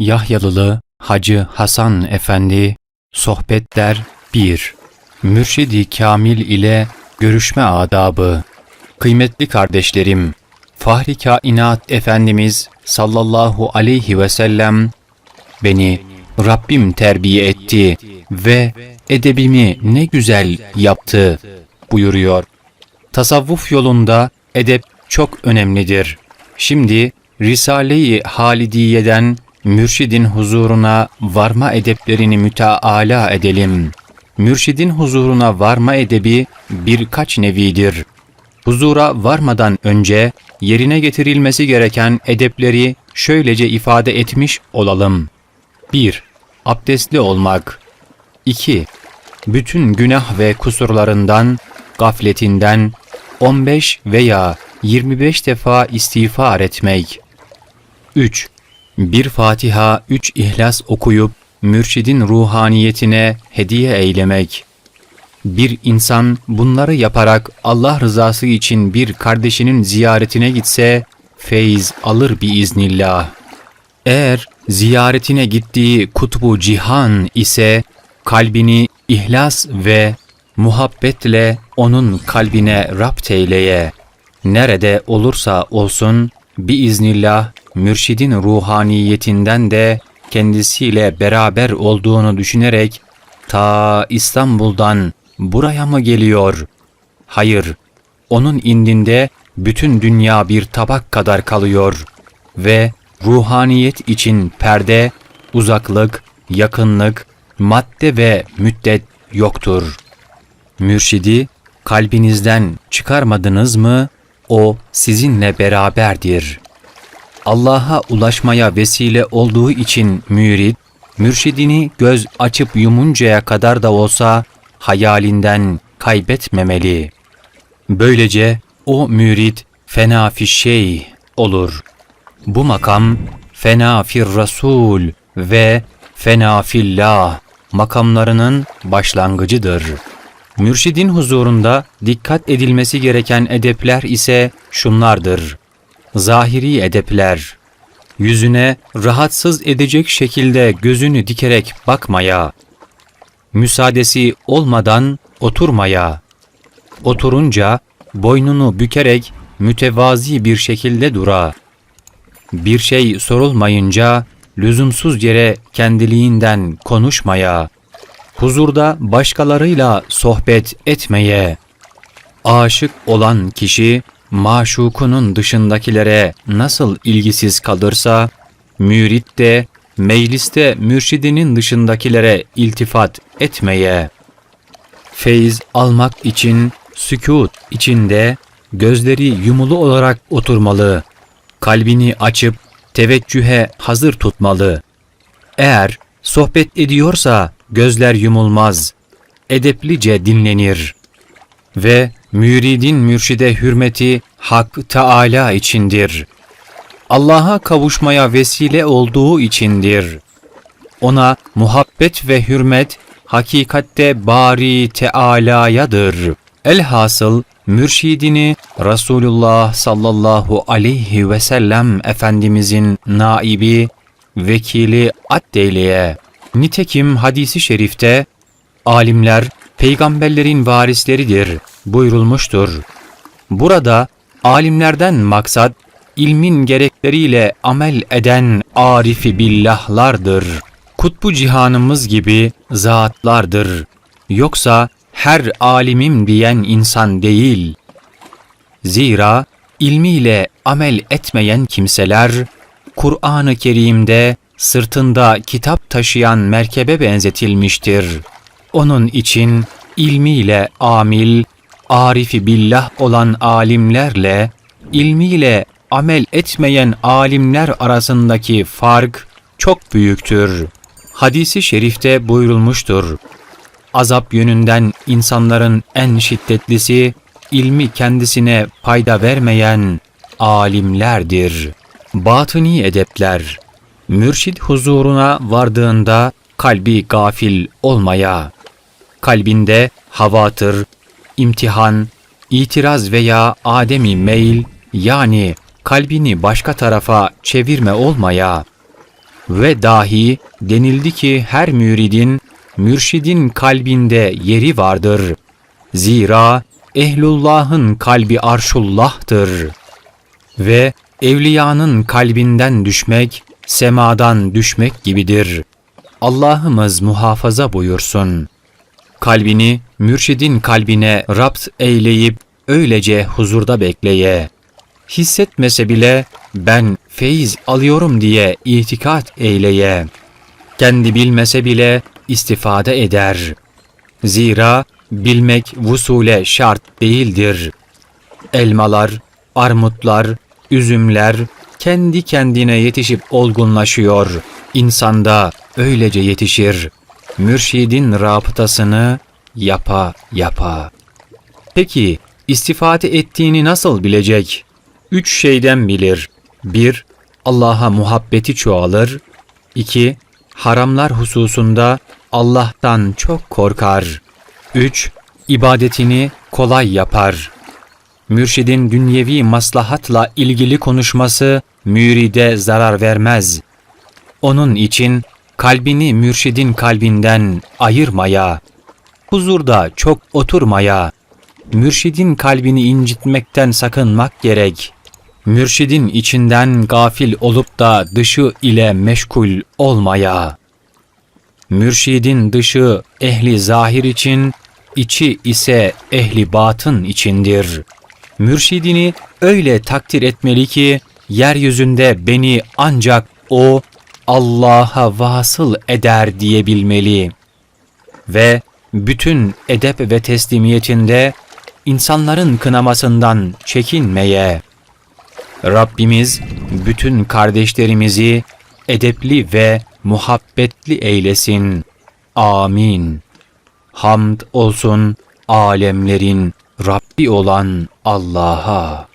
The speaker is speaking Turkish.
Yahyalılı Hacı Hasan Efendi Sohbetler 1 Mürşidi Kamil ile Görüşme Adabı Kıymetli kardeşlerim, Fahri Kainat Efendimiz sallallahu aleyhi ve sellem beni Rabbim terbiye etti ve edebimi ne güzel yaptı buyuruyor. Tasavvuf yolunda edep çok önemlidir. Şimdi Risale-i Halidiye'den mürşidin huzuruna varma edeplerini müteala edelim. Mürşidin huzuruna varma edebi birkaç nevidir. Huzura varmadan önce yerine getirilmesi gereken edepleri şöylece ifade etmiş olalım. 1. Abdestli olmak 2. Bütün günah ve kusurlarından, gafletinden 15 veya 25 defa istiğfar etmek. 3. Bir Fatiha, üç İhlas okuyup mürşidin ruhaniyetine hediye eylemek. Bir insan bunları yaparak Allah rızası için bir kardeşinin ziyaretine gitse feyiz alır biiznillah. Eğer ziyaretine gittiği kutbu cihan ise kalbini ihlas ve muhabbetle onun kalbine rapt eyleye. Nerede olursa olsun biiznillah mürşidin ruhaniyetinden de kendisiyle beraber olduğunu düşünerek ta İstanbul'dan buraya mı geliyor? Hayır, onun indinde bütün dünya bir tabak kadar kalıyor ve ruhaniyet için perde, uzaklık, yakınlık, madde ve müddet yoktur. Mürşidi kalbinizden çıkarmadınız mı o sizinle beraberdir. Allah'a ulaşmaya vesile olduğu için mürid, mürşidini göz açıp yumuncaya kadar da olsa hayalinden kaybetmemeli. Böylece o mürid fena fi şey olur. Bu makam fena fir rasul ve fena fillah makamlarının başlangıcıdır. Mürşidin huzurunda dikkat edilmesi gereken edepler ise şunlardır. Zahiri edepler. Yüzüne rahatsız edecek şekilde gözünü dikerek bakmaya. Müsaadesi olmadan oturmaya. Oturunca boynunu bükerek mütevazi bir şekilde dura. Bir şey sorulmayınca lüzumsuz yere kendiliğinden konuşmaya. Huzurda başkalarıyla sohbet etmeye. Aşık olan kişi maşukunun dışındakilere nasıl ilgisiz kalırsa, mürit de mecliste mürşidinin dışındakilere iltifat etmeye, feyiz almak için sükut içinde gözleri yumulu olarak oturmalı, kalbini açıp teveccühe hazır tutmalı. Eğer sohbet ediyorsa gözler yumulmaz, edeplice dinlenir ve müridin mürşide hürmeti Hak Teala içindir. Allah'a kavuşmaya vesile olduğu içindir. Ona muhabbet ve hürmet hakikatte Bari Teala'yadır. Elhasıl mürşidini Resulullah sallallahu aleyhi ve sellem Efendimizin naibi, vekili addeyleye. Nitekim hadisi şerifte alimler peygamberlerin varisleridir buyurulmuştur. Burada alimlerden maksat ilmin gerekleriyle amel eden arifi billahlardır. Kutbu cihanımız gibi zatlardır. Yoksa her alimim diyen insan değil. Zira ilmiyle amel etmeyen kimseler Kur'an-ı Kerim'de sırtında kitap taşıyan merkebe benzetilmiştir. Onun için ilmiyle amil, arifi billah olan alimlerle ilmiyle amel etmeyen alimler arasındaki fark çok büyüktür. Hadisi şerifte buyurulmuştur. Azap yönünden insanların en şiddetlisi ilmi kendisine fayda vermeyen alimlerdir. Batıni edepler Mürşid huzuruna vardığında kalbi gafil olmaya, kalbinde havatır, imtihan, itiraz veya ademi meyil yani kalbini başka tarafa çevirme olmaya, Ve dahi denildi ki her müridin, mürşidin kalbinde yeri vardır. Zira ehlullahın kalbi arşullah'tır. Ve evliyanın kalbinden düşmek, semadan düşmek gibidir. Allah'ımız muhafaza buyursun. Kalbini mürşidin kalbine rapt eyleyip öylece huzurda bekleye. Hissetmese bile ben feyiz alıyorum diye itikat eyleye. Kendi bilmese bile istifade eder. Zira bilmek vusule şart değildir. Elmalar, armutlar, üzümler kendi kendine yetişip olgunlaşıyor. İnsanda öylece yetişir. Mürşidin rabıtasını yapa yapa. Peki istifade ettiğini nasıl bilecek? Üç şeyden bilir. Bir, Allah'a muhabbeti çoğalır. İki, haramlar hususunda Allah'tan çok korkar. Üç, ibadetini kolay yapar. Mürşidin dünyevi maslahatla ilgili konuşması müride zarar vermez. Onun için kalbini mürşidin kalbinden ayırmaya, huzurda çok oturmaya, mürşidin kalbini incitmekten sakınmak gerek. Mürşidin içinden gafil olup da dışı ile meşgul olmaya. Mürşidin dışı ehli zahir için, içi ise ehli batın içindir. Mürşidini öyle takdir etmeli ki, yeryüzünde beni ancak o Allah'a vasıl eder diyebilmeli. Ve bütün edep ve teslimiyetinde insanların kınamasından çekinmeye. Rabbimiz bütün kardeşlerimizi edepli ve muhabbetli eylesin. Amin. Hamd olsun alemlerin Rabbi olan Allah'a.